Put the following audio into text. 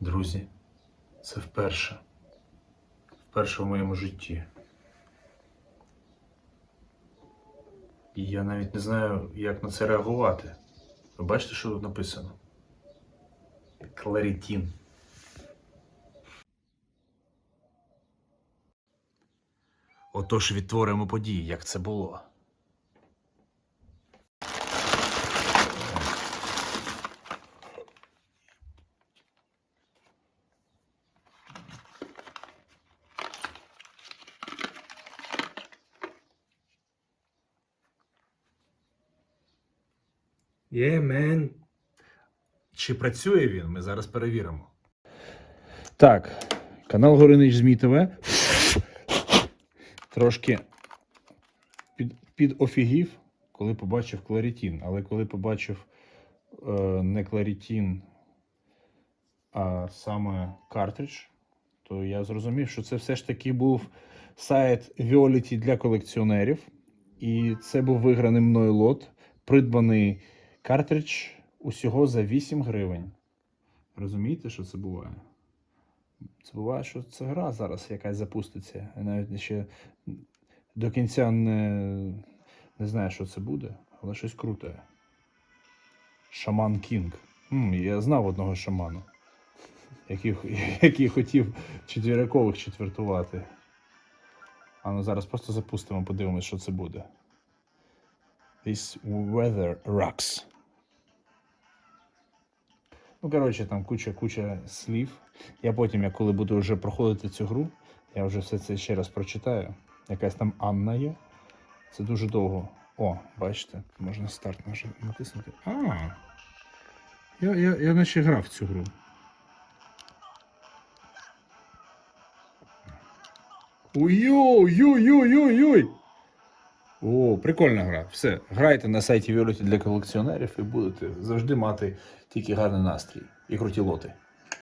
Друзі, це вперше. Вперше в моєму житті. І я навіть не знаю, як на це реагувати. Ви бачите, що тут написано? Кларітін. Отож відтворимо події, як це було. Yeah, man. Чи працює він, ми зараз перевіримо. Так, канал Горинич ЗМІ ТВ. Трошки під, підофігів, коли побачив кларітін. Але коли побачив е, не кларітін, а саме картридж, то я зрозумів, що це все ж таки був сайт Violet для колекціонерів. І це був виграний мною лот, придбаний картридж усього за 8 гривень. Розумієте, що це буває? Це буває, що це гра зараз якась запуститься. Я навіть ще до кінця не, не знаю, що це буде, але щось круте. Шаман Кінг. Я знав одного шамана, який, який хотів четвірякових четвертувати. А ну зараз просто запустимо, подивимось, що це буде. This weather rocks. Ну, коротше, там куча куча слів. Я потім, я коли буду вже проходити цю гру, я вже все це ще раз прочитаю. Якась там Анна є. Це дуже довго. О, бачите, можна старт нажи- натиснути. А. Я, я, я наче грав в цю гру. Ой-ой-ой-ой-ой-ой! О, прикольна гра. Все, грайте на сайті Violet для колекціонерів і будете завжди мати тільки гарний настрій і круті лоти.